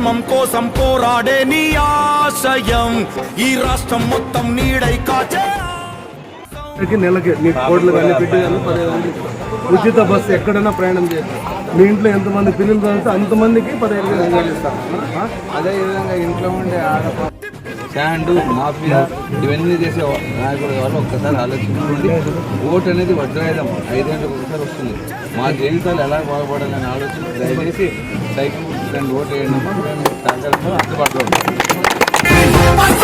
ధర్మం కోసం పోరాడే నీ ఆశయం ఈ రాష్ట్రం మొత్తం నీడై కాచే నెలకి కోట్లు కానీ పెట్టి. ఉచిత బస్సు ఎక్కడైనా ప్రయాణం చేస్తాం మీ ఇంట్లో ఎంతమంది పిల్లలు చదివితే అంతమందికి పదిహేను వేలు? అదే విధంగా ఇంట్లో ఉండే ఆడప శాండ్ మాఫియా ఇవన్నీ చేసే నాయకుడు వాళ్ళు ఒక్కసారి ఆలోచించుకోండి. ఓటు అనేది వజ్రాయుధం. ఐదేళ్ళకి ఒకసారి వస్తుంది. మా జీవితాలు ఎలా బాగుపడాలని ఆలోచన దయచేసి సైకిల్ రెండు ఓటు వేయడం. మేము అందుబాటులో ఉంటాం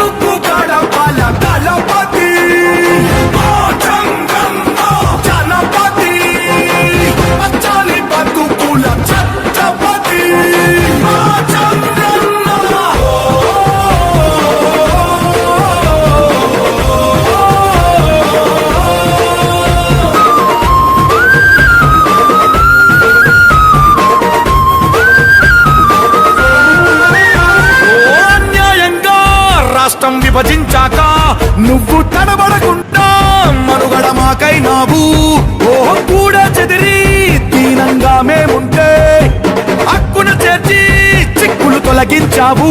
రాష్ట్రం విభజించాక నువ్వు తడబడకుండా మనుగడ మాకైనావు ఓ కూడా చెదిరి దీనంగా మేముంటే హక్కున చేర్చి చిక్కులు తొలగించావు.